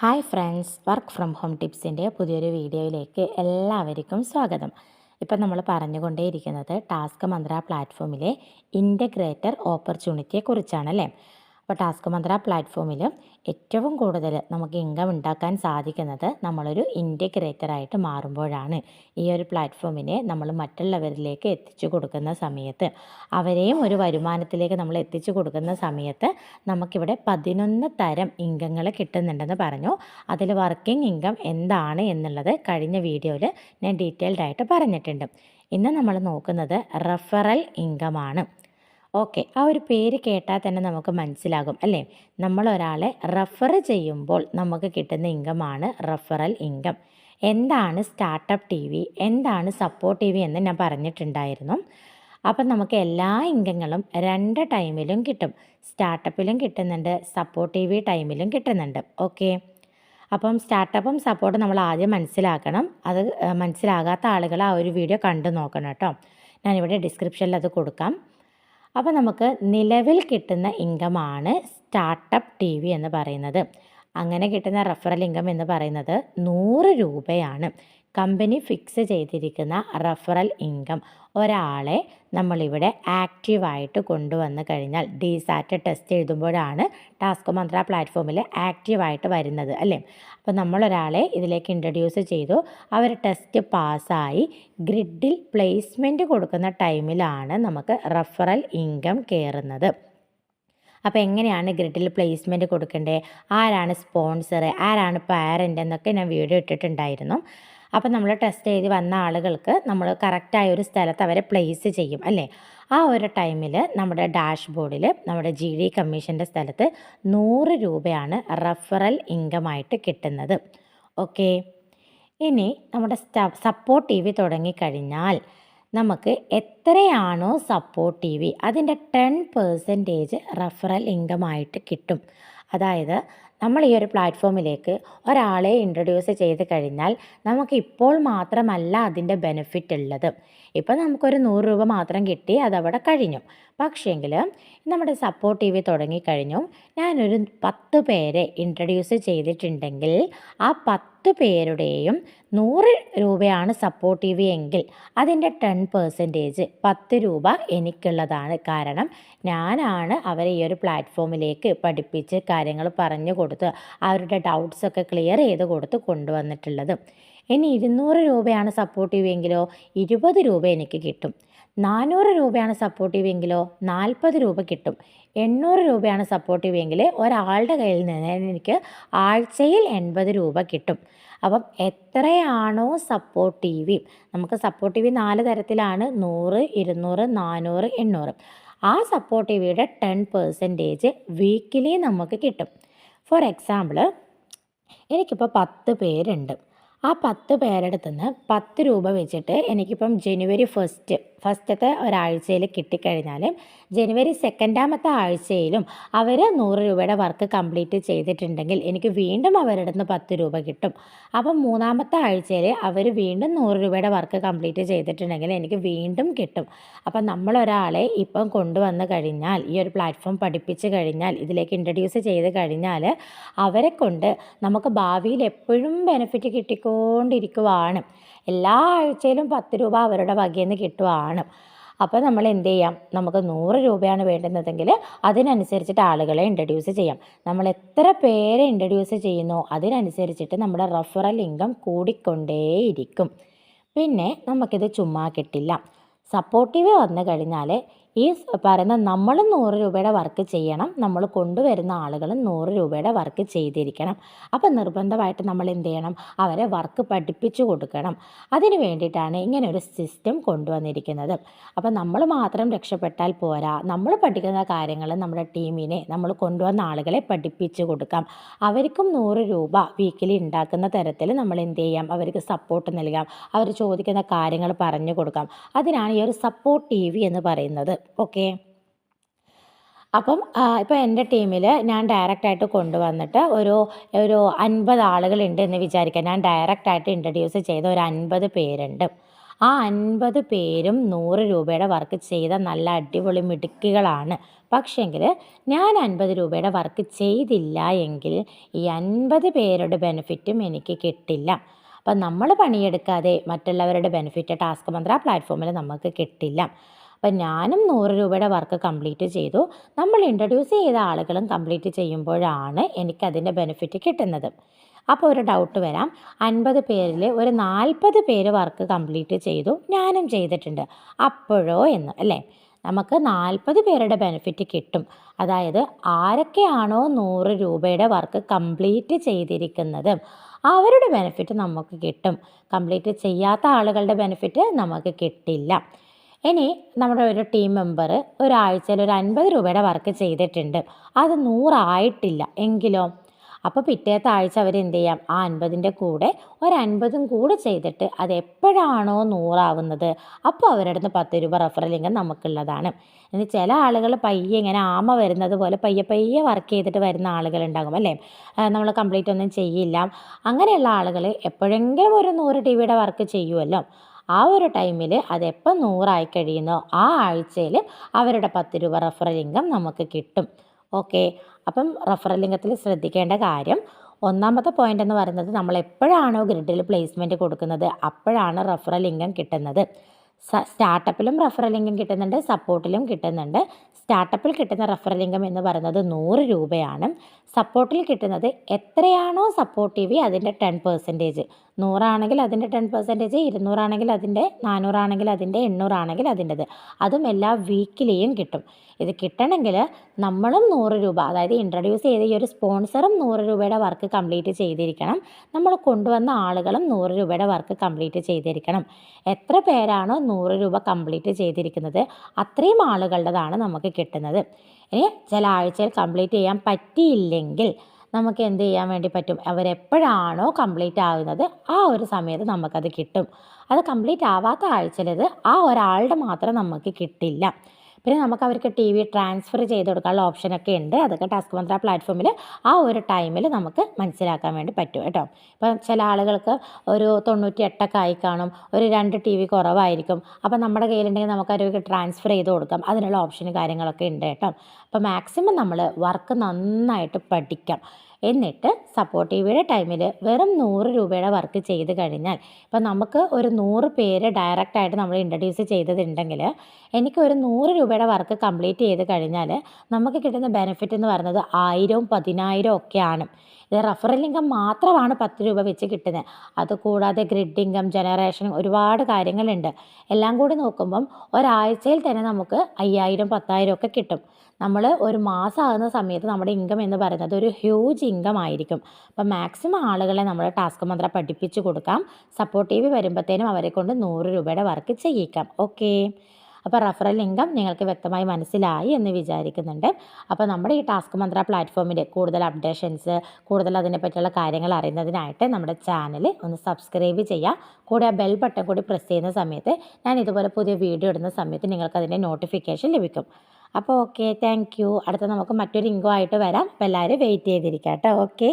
Hi friends work from home ടിപ്സിന്റെ പുതിയൊരു വീഡിയോയിലേക്ക് എല്ലാവർക്കും സ്വാഗതം. ഇപ്പം നമ്മൾ പറഞ്ഞുകൊണ്ടേയിരിക്കുന്നത് ടാസ്ക് മന്ത്ര പ്ലാറ്റ്ഫോമിലെ ഇന്റഗ്രേറ്റർ ഓപ്പർച്യൂണിറ്റിയെക്കുറിച്ചാണ് അല്ലേ അപ്പോൾ ടാസ്ക് മന്ത്ര പ്ലാറ്റ്ഫോമിൽ ഏറ്റവും കൂടുതൽ നമുക്ക് ഇൻകം ഉണ്ടാക്കാൻ സാധിക്കുന്നത് നമ്മളൊരു ഇന്റഗ്രേറ്ററായിട്ട് മാറുമ്പോഴാണ്. ഈ ഒരു പ്ലാറ്റ്ഫോമിനെ നമ്മൾ മറ്റുള്ളവരിലേക്ക് എത്തിച്ചു കൊടുക്കുന്ന സമയത്ത്. അവരെയും ഒരു വരുമാനത്തിലേക്ക് നമ്മൾ എത്തിച്ചു കൊടുക്കുന്ന സമയത്ത് നമുക്കിവിടെ പതിനൊന്ന് തരം ഇൻകങ്ങൾ കിട്ടുന്നുണ്ടെന്ന് പറഞ്ഞു. അതിൽ വർക്കിംഗ് ഇൻകം എന്താണ് എന്നുള്ളത് കഴിഞ്ഞ വീഡിയോയിൽ ഞാൻ ഡീറ്റെയിൽഡായിട്ട് പറഞ്ഞിട്ടുണ്ട്. ഇന്ന് നമ്മൾ നോക്കുന്നത് റെഫറൽ ഇൻകമാണ്. ഓക്കെ. ആ ഒരു പേര് കേട്ടാൽ തന്നെ നമുക്ക് മനസ്സിലാകും അല്ലേ? നമ്മൾ ഒരാളെ റെഫർ ചെയ്യുമ്പോൾ നമുക്ക് കിട്ടുന്ന ഇൻകമാണ് റെഫറൽ ഇൻകം. എന്താണ് സ്റ്റാർട്ടപ്പ് ടി വി? എന്താണ് സപ്പോർട്ട് ടി വി എന്ന് ഞാൻ പറഞ്ഞിട്ടുണ്ടായിരുന്നു. അപ്പം നമുക്ക് എല്ലാ ഇൻകങ്ങളും രണ്ട് ടൈമിലും കിട്ടും. സ്റ്റാർട്ടപ്പിലും കിട്ടുന്നുണ്ട് സപ്പോർട്ട് ടി വി ടൈമിലും കിട്ടുന്നുണ്ട്. ഓക്കെ. അപ്പം സ്റ്റാർട്ടപ്പും സപ്പോർട്ടും നമ്മൾ ആദ്യം മനസ്സിലാക്കണം. അത് മനസ്സിലാകാത്ത ആളുകൾ ആ ഒരു വീഡിയോ കണ്ടു നോക്കണം കേട്ടോ. ഞാനിവിടെ ഡിസ്ക്രിപ്ഷനിൽ അത് കൊടുക്കാം. അപ്പോൾ നമുക്ക് നിലവിൽ കിട്ടുന്ന ഇൻകമാണ് സ്റ്റാർട്ടപ്പ് ടി വി എന്ന് പറയുന്നത്. അങ്ങനെ കിട്ടുന്ന റെഫറൽ ഇൻകം എന്ന് പറയുന്നത് നൂറ് രൂപയാണ്. കമ്പനി ഫിക്സ് ചെയ്തിരിക്കുന്ന റഫറൽ ഇൻകം ഒരാളെ നമ്മളിവിടെ ആക്റ്റീവായിട്ട് കൊണ്ടുവന്ന് കഴിഞ്ഞാൽ ഡി സാറ്റ് ടെസ്റ്റ് എഴുതുമ്പോഴാണ് ടാസ്ക് മന്ത്ര പ്ലാറ്റ്ഫോമിൽ ആക്റ്റീവായിട്ട് വരുന്നത് അല്ലേ? അപ്പോൾ നമ്മളൊരാളെ ഇതിലേക്ക് ഇൻട്രൊഡ്യൂസ് ചെയ്തു. അവർ ടെസ്റ്റ് പാസ്സായി ഗ്രിഡിൽ പ്ലേസ്മെന്റ് കൊടുക്കുന്ന ടൈമിലാണ് നമുക്ക് റഫറൽ ഇൻകം കയറുന്നത് അപ്പോൾ എങ്ങനെയാണ് ഗ്രിഡിൽ പ്ലേസ്മെന്റ് കൊടുക്കേണ്ടത് ആരാണ് സ്പോൺസർ ആരാണ് പാരന്റ് എന്നൊക്കെ ഞാൻ വീഡിയോ ഇട്ടിട്ടുണ്ടായിരുന്നു. അപ്പോൾ നമ്മൾ ടെസ്റ്റ് ചെയ്ത് വന്ന ആളുകൾക്ക് നമ്മൾ കറക്റ്റായ ഒരു സ്ഥലത്ത് അവരെ പ്ലേസ് ചെയ്യും അല്ലേ? ആ ഒരു ടൈമിൽ നമ്മുടെ ഡാഷ് ബോർഡിൽ നമ്മുടെ ജി ഡി കമ്മീഷന്റെ സ്ഥലത്ത് നൂറ് രൂപയാണ് റഫറൽ ഇൻകമായിട്ട് കിട്ടുന്നത്. ഓക്കെ ഇനി നമ്മുടെ സപ്പോർട്ട് ടി വി തുടങ്ങിക്കഴിഞ്ഞാൽ നമുക്ക് എത്രയാണോ സപ്പോർട്ട് ടി വി അതിന്റെ ടെൻ പെർസെന്റേജ് റഫറൽ ഇൻകമായിട്ട് കിട്ടും. അതായത് നമ്മൾ ഈ ഒരു പ്ലാറ്റ്ഫോമിലേക്ക് ഒരാളെ ഇൻട്രൊഡ്യൂസ് ചെയ്ത് കഴിഞ്ഞാൽ നമുക്ക് ഇപ്പോൾ മാത്രമല്ല അതിന്റെ ബെനിഫിറ്റ് ഉള്ളത്. ഇപ്പോൾ നമുക്കൊരു നൂറ് രൂപ മാത്രം കിട്ടി അതവിടെ കഴിഞ്ഞു. പക്ഷേങ്കിൽ നമ്മുടെ സപ്പോർട്ട് ടി വി തുടങ്ങിക്കഴിഞ്ഞു. ഞാനൊരു പത്ത് പേരെ ഇൻട്രൊഡ്യൂസ് ചെയ്തിട്ടുണ്ടെങ്കിൽ ആ പത്ത് പേരുടെയും നൂറ് രൂപയാണ് സപ്പോർട്ട് ടി വി എങ്കിൽ അതിന്റെ ടെൻ പെർസെന്റേജ് പത്ത് രൂപ എനിക്കുള്ളതാണ്. കാരണം ഞാനാണ് അവരെ ഈ ഒരു പ്ലാറ്റ്ഫോമിലേക്ക് പഠിപ്പിച്ച് കാര്യങ്ങൾ പറഞ്ഞു കൊടുത്ത് അവരുടെ ഡൗട്ട്സൊക്കെ ക്ലിയർ ചെയ്ത് കൊടുത്ത് കൊണ്ടുവന്നിട്ടുള്ളത്. ഇനി ഇരുന്നൂറ് രൂപയാണ് സപ്പോർട്ടീവ് എങ്കിലോ ഇരുപത് രൂപ എനിക്ക് കിട്ടും. നാനൂറ് രൂപയാണ് സപ്പോർട്ടീവ് എങ്കിലോ നാൽപ്പത് രൂപ കിട്ടും. എണ്ണൂറ് രൂപയാണ് സപ്പോർട്ടീവ് എങ്കിൽ ഒരാളുടെ കയ്യിൽ നിന്ന് എനിക്ക് ആഴ്ചയിൽ എൺപത് രൂപ കിട്ടും. അപ്പം എത്രയാണോ സപ്പോർട്ടീവ് നമുക്ക് സപ്പോർട്ടീവ് നാല് തരത്തിലാണ്. നൂറ് ഇരുന്നൂറ് നാനൂറ് എണ്ണൂറ്. ആ സപ്പോർട്ട് ടി വിയുടെ ടെൻ പെർസെന്റേജ് വീക്കിലി നമുക്ക് കിട്ടും. ഫോർ എക്സാമ്പിൾ എനിക്കിപ്പോൾ പത്ത് പേരുണ്ട്. ആ പത്ത് പേരെടുത്തുനിന്ന് പത്ത് രൂപ വെച്ചിട്ട് എനിക്കിപ്പം ജനുവരി ഫസ്റ്റ് ഫസ്റ്റത്തെ ഒരാഴ്ചയിൽ കിട്ടിക്കഴിഞ്ഞാൽ ജനുവരി സെക്കൻഡാമത്തെ ആഴ്ചയിലും അവർ നൂറ് രൂപയുടെ വർക്ക് കംപ്ലീറ്റ് ചെയ്തിട്ടുണ്ടെങ്കിൽ എനിക്ക് വീണ്ടും അവരുടെ നിന്ന് പത്ത് രൂപ കിട്ടും. അപ്പം മൂന്നാമത്തെ ആഴ്ചയിൽ അവർ വീണ്ടും നൂറ് രൂപയുടെ വർക്ക് കംപ്ലീറ്റ് ചെയ്തിട്ടുണ്ടെങ്കിൽ എനിക്ക് വീണ്ടും കിട്ടും. അപ്പം നമ്മളൊരാളെ ഇപ്പം കൊണ്ടുവന്ന് കഴിഞ്ഞാൽ ഈ ഒരു പ്ലാറ്റ്ഫോം പഠിപ്പിച്ച് കഴിഞ്ഞാൽ ഇതിലേക്ക് ഇൻട്രൊഡ്യൂസ് ചെയ്ത് കഴിഞ്ഞാൽ അവരെ കൊണ്ട് നമുക്ക് ഭാവിയിൽ എപ്പോഴും ബെനിഫിറ്റ് കിട്ടിക്കൊണ്ടിരിക്കുവാണ്. എല്ലാ ആഴ്ചയിലും പത്ത് രൂപ അവരുടെ വകയിൽ നിന്ന് കിട്ടുവാണ്. അപ്പോൾ നമ്മൾ എന്ത് ചെയ്യാം? നമുക്ക് നൂറ് രൂപയാണ് വേണ്ടുന്നതെങ്കിൽ അതിനനുസരിച്ചിട്ട് ആളുകളെ ഇൻട്രൊഡ്യൂസ് ചെയ്യാം. നമ്മൾ എത്ര പേരെ ഇൻട്രൊഡ്യൂസ് ചെയ്യുന്നോ അതിനനുസരിച്ചിട്ട് നമ്മുടെ റഫറൽ ഇൻകം കൂടിക്കൊണ്ടേയിരിക്കും. പിന്നെ നമുക്കിത് ചുമ്മാ കിട്ടില്ല. സപ്പോർട്ടീവ് വന്നു കഴിഞ്ഞാൽ ഈ പറയുന്ന നമ്മൾ നൂറ് രൂപയുടെ വർക്ക് ചെയ്യണം. നമ്മൾ കൊണ്ടുവരുന്ന ആളുകൾ നൂറ് രൂപയുടെ വർക്ക് ചെയ്തിരിക്കണം. അപ്പം നിർബന്ധമായിട്ട് നമ്മൾ എന്ത് ചെയ്യണം? അവരെ വർക്ക് പഠിപ്പിച്ചു കൊടുക്കണം. അതിന് വേണ്ടിയിട്ടാണ് ഇങ്ങനെ ഒരു സിസ്റ്റം കൊണ്ടുവന്നിരിക്കുന്നത്. അപ്പം നമ്മൾ മാത്രം രക്ഷപ്പെട്ടാൽ പോരാ. നമ്മൾ പഠിക്കുന്ന കാര്യങ്ങൾ നമ്മുടെ ടീമിനെ നമ്മൾ കൊണ്ടുവന്ന ആളുകളെ പഠിപ്പിച്ചു കൊടുക്കാം. അവർക്കും നൂറ് രൂപ വീക്കിലി ഉണ്ടാക്കുന്ന തരത്തിൽ നമ്മൾ എന്ത് ചെയ്യാം? അവർക്ക് സപ്പോർട്ട് നൽകാം. അവർ ചോദിക്കുന്ന കാര്യങ്ങൾ പറഞ്ഞു കൊടുക്കാം. അതിനാണ് ഈ ഒരു സപ്പോർട്ട് ടി വി എന്ന് പറയുന്നത്. ഓക്കെ. അപ്പം ഇപ്പോൾ എന്റെ ടീമിൽ ഞാൻ ഡയറക്റ്റായിട്ട് കൊണ്ടുവന്നിട്ട് ഒരു ഒരു അൻപത് ആളുകളുണ്ട് എന്ന് വിചാരിക്കാം. ഞാൻ ഡയറക്റ്റായിട്ട് ഇൻട്രൊഡ്യൂസ് ചെയ്ത ഒരു അൻപത് പേരുണ്ട്. ആ അൻപത് പേരും നൂറ് രൂപയുടെ വർക്ക് ചെയ്ത നല്ല അടിപൊളി മിടുക്കികളാണ്. പക്ഷേങ്കിൽ ഞാൻ അൻപത് രൂപയുടെ വർക്ക് ചെയ്തില്ല എങ്കിൽ ഈ അൻപത് പേരുടെ ബെനിഫിറ്റും എനിക്ക് കിട്ടില്ല. അപ്പം നമ്മൾ പണിയെടുക്കാതെ മറ്റുള്ളവരുടെ ബെനിഫിറ്റ് ടാസ്ക് മന്ത്ര പ്ലാറ്റ്ഫോമിൽ നമുക്ക് കിട്ടില്ല. അപ്പം ഞാനും നൂറ് രൂപയുടെ വർക്ക് കംപ്ലീറ്റ് ചെയ്തു. നമ്മൾ ഇൻട്രൊഡ്യൂസ് ചെയ്ത ആളുകളും കംപ്ലീറ്റ് ചെയ്യുമ്പോഴാണ് എനിക്കതിന്റെ ബെനിഫിറ്റ് കിട്ടുന്നത്. അപ്പോൾ ഒരു ഡൗട്ട് വരാം. അൻപത് പേരിൽ ഒരു നാൽപ്പത് പേര് വർക്ക് കംപ്ലീറ്റ് ചെയ്തു. ഞാനും ചെയ്തിട്ടുണ്ട്. അപ്പോഴോ എന്ന് അല്ലേ? നമുക്ക് നാൽപ്പത് പേരുടെ ബെനിഫിറ്റ് കിട്ടും. അതായത് ആരൊക്കെയാണോ നൂറ് രൂപയുടെ വർക്ക് കംപ്ലീറ്റ് ചെയ്തിരിക്കുന്നത് അവരുടെ ബെനിഫിറ്റ് നമുക്ക് കിട്ടും. കംപ്ലീറ്റ് ചെയ്യാത്ത ആളുകളുടെ ബെനിഫിറ്റ് നമുക്ക് കിട്ടില്ല. ഇനി നമ്മുടെ ഒരു ടീം മെമ്പർ ഒരാഴ്ചയിൽ ഒരു അൻപത് രൂപയുടെ വർക്ക് ചെയ്തിട്ടുണ്ട്. അത് നൂറായിട്ടില്ല എങ്കിലോ. അപ്പോൾ പിറ്റേത്തെ ആഴ്ച അവർ എന്ത് ചെയ്യാം? ആ അൻപതിന്റെ കൂടെ ഒരു കൂടെ ചെയ്തിട്ട് അത് എപ്പോഴാണോ നൂറാവുന്നത്? അപ്പോൾ അവരുടെ അടുത്ത് പത്ത് രൂപ റെഫറൽ ഇൻകം നമുക്കുള്ളതാണ്. ഇനി ചില ആളുകൾ പയ്യെ ഇങ്ങനെ ആമ വരുന്നത് പോലെ പയ്യെ പയ്യെ വർക്ക് ചെയ്തിട്ട് വരുന്ന ആളുകളുണ്ടാകും അല്ലേ? നമ്മൾ കംപ്ലീറ്റ് ഒന്നും ചെയ്യില്ല. അങ്ങനെയുള്ള ആളുകൾ എപ്പോഴെങ്കിലും ഒരു നൂറ് ടി വിയുടെ വർക്ക് ചെയ്യുമല്ലോ. ആ ഒരു ടൈമിൽ അതെപ്പം നൂറായി കഴിയുന്നോ ആ ആഴ്ചയിൽ അവരുടെ പത്ത് രൂപ റഫറൽ ഇൻകം നമുക്ക് കിട്ടും. ഓക്കെ? അപ്പം റഫറൽ ഇൻകത്തിൽ ശ്രദ്ധിക്കേണ്ട കാര്യം ഒന്നാമത്തെ പോയിന്റ് എന്ന് പറയുന്നത് നമ്മൾ എപ്പോഴാണോ ഗ്രിഡിൽ പ്ലേസ്മെന്റ് കൊടുക്കുന്നത് അപ്പോഴാണ് റഫറൽ ഇൻകം കിട്ടുന്നത്. സ്റ്റാർട്ടപ്പിലും റഫറൽ ഇൻകം കിട്ടുന്നുണ്ട് സപ്പോർട്ടിലും കിട്ടുന്നുണ്ട്. സ്റ്റാർട്ടപ്പിൽ കിട്ടുന്ന റഫറൽ ഇൻകം എന്ന് പറയുന്നത് നൂറ് രൂപയാണ്. സപ്പോർട്ടിൽ കിട്ടുന്നത് എത്രയാണോ സപ്പോർട്ടീവ് അതിന്റെ ടെൻ പെർസെന്റേജ് നൂറാണെങ്കിൽ അതിന്റെ ടെൻ പെർസെന്റേജ് ഇരുന്നൂറാണെങ്കിൽ അതിന്റെ നാനൂറാണെങ്കിൽ അതിന്റെ എണ്ണൂറാണെങ്കിൽ അതിന്റെത്. അതും എല്ലാ വീക്കിലെയും കിട്ടും. ഇത് കിട്ടണമെങ്കിൽ നമ്മളും നൂറ് രൂപ അതായത് ഇൻട്രൊഡ്യൂസ് ചെയ്ത ഈ ഒരു സ്പോൺസറും നൂറ് രൂപയുടെ വർക്ക് കംപ്ലീറ്റ് ചെയ്തിരിക്കണം. നമ്മൾ കൊണ്ടുവന്ന ആളുകളും നൂറ് രൂപയുടെ വർക്ക് കംപ്ലീറ്റ് ചെയ്തിരിക്കണം. എത്ര പേരാണോ നൂറ് രൂപ കംപ്ലീറ്റ് ചെയ്തിരിക്കുന്നത് അത്രയും ആളുകളുടേതാണ് നമുക്ക് കിട്ടുന്നത്. ഇനി ചില ആഴ്ചയിൽ കംപ്ലീറ്റ് ചെയ്യാൻ പറ്റിയില്ലെങ്കിൽ നമുക്ക് എന്ത് ചെയ്യാൻ വേണ്ടി പറ്റും? അവരെപ്പോഴാണോ കംപ്ലീറ്റ് ആകുന്നത് ആ ഒരു സമയത്ത് നമുക്കത് കിട്ടും. അത് കംപ്ലീറ്റ് ആവാത്ത ആഴ്ചയിലത് ആ ഒരാളുടെ മാത്രം നമുക്ക് കിട്ടില്ല. പിന്നെ നമുക്ക് അവർക്ക് ടി വി ട്രാൻസ്ഫർ ചെയ്ത് കൊടുക്കാനുള്ള ഓപ്ഷനൊക്കെ ഉണ്ട്. അതൊക്കെ ടാസ്ക് മന്ത്ര പ്ലാറ്റ്ഫോമിൽ ആ ഒരു ടൈമിൽ നമുക്ക് മനസ്സിലാക്കാൻ വേണ്ടി പറ്റും കേട്ടോ. ഇപ്പം ചില ആളുകൾക്ക് ഒരു തൊണ്ണൂറ്റി എട്ടൊക്കെ ആയി കാണും ഒരു രണ്ട് ടി വി കുറവായിരിക്കും. അപ്പം നമ്മുടെ കയ്യിലുണ്ടെങ്കിൽ നമുക്ക് അവർക്ക് ട്രാൻസ്ഫർ ചെയ്ത് കൊടുക്കാം. അതിനുള്ള ഓപ്ഷനും കാര്യങ്ങളൊക്കെ ഉണ്ട് കേട്ടോ. അപ്പം മാക്സിമം നമ്മൾ വർക്ക് നന്നായിട്ട് പഠിക്കാം. എന്നിട്ട് സപ്പോർട്ടീവിയുടെ ടൈമിൽ വെറും നൂറ് രൂപയുടെ വർക്ക് ചെയ്ത് കഴിഞ്ഞാൽ ഇപ്പം നമുക്ക് ഒരു നൂറ് പേര് ഡയറക്റ്റായിട്ട് നമ്മൾ ഇൻട്രൊഡ്യൂസ് ചെയ്തതുണ്ടെങ്കിൽ എനിക്ക് ഒരു നൂറ് രൂപയുടെ വർക്ക് കംപ്ലീറ്റ് ചെയ്ത് കഴിഞ്ഞാൽ നമുക്ക് കിട്ടുന്ന ബെനിഫിറ്റ് എന്ന് പറയുന്നത് ആയിരവും പതിനായിരവും ഒക്കെയാണ്. ഇത് റഫറൽ ഇൻകം മാത്രമാണ് പത്ത് രൂപ വെച്ച് കിട്ടുന്നത്. അതുകൂടാതെ ഗ്രിഡ് ഇൻകം ജനറേഷൻ ഒരുപാട് കാര്യങ്ങളുണ്ട്. എല്ലാം കൂടി നോക്കുമ്പം ഒരാഴ്ചയിൽ തന്നെ നമുക്ക് അയ്യായിരം പത്തായിരം ഒക്കെ കിട്ടും. നമ്മൾ ഒരു മാസമാകുന്ന സമയത്ത് നമ്മുടെ ഇൻകം എന്ന് പറയുന്നത് ഒരു ഹ്യൂജ് ഇൻകം ആയിരിക്കും. അപ്പം മാക്സിമം ആളുകളെ നമ്മൾ ടാസ്ക് മന്ത്ര പഠിപ്പിച്ച് കൊടുക്കാം. സപ്പോർട്ടീവ് വരുമ്പോഴത്തേനും അവരെ കൊണ്ട് നൂറ് രൂപയുടെ വർക്ക് ചെയ്യിക്കാം. ഓക്കേ അപ്പോൾ റഫറൽ ഇൻകം നിങ്ങൾക്ക് വ്യക്തമായി മനസ്സിലായി എന്ന് വിചാരിക്കുന്നുണ്ട്. അപ്പോൾ നമ്മുടെ ഈ ടാസ്ക് മന്ത്ര പ്ലാറ്റ്ഫോമിന്റെ കൂടുതൽ അപ്ഡേഷൻസ് കൂടുതൽ അതിനെപ്പറ്റിയുള്ള കാര്യങ്ങൾ അറിയുന്നതിനായിട്ട് നമ്മുടെ ചാനൽ ഒന്ന് സബ്സ്ക്രൈബ് ചെയ്യുക കൂടെ ആ ബെൽ ബട്ടൺ കൂടി പ്രസ് ചെയ്യുന്ന സമയത്ത് ഞാൻ ഇതുപോലെ പുതിയ വീഡിയോ ഇടുന്ന സമയത്ത് നിങ്ങൾക്ക് അതിന്റെ നോട്ടിഫിക്കേഷൻ ലഭിക്കും. അപ്പോൾ ഓക്കെ താങ്ക് അടുത്ത നമുക്ക് മറ്റൊരു ഇൻകോ ആയിട്ട് വരാം. അപ്പോൾ എല്ലാവരും വെയിറ്റ് ചെയ്തിരിക്കാം കേട്ടോ. ഓക്കെ.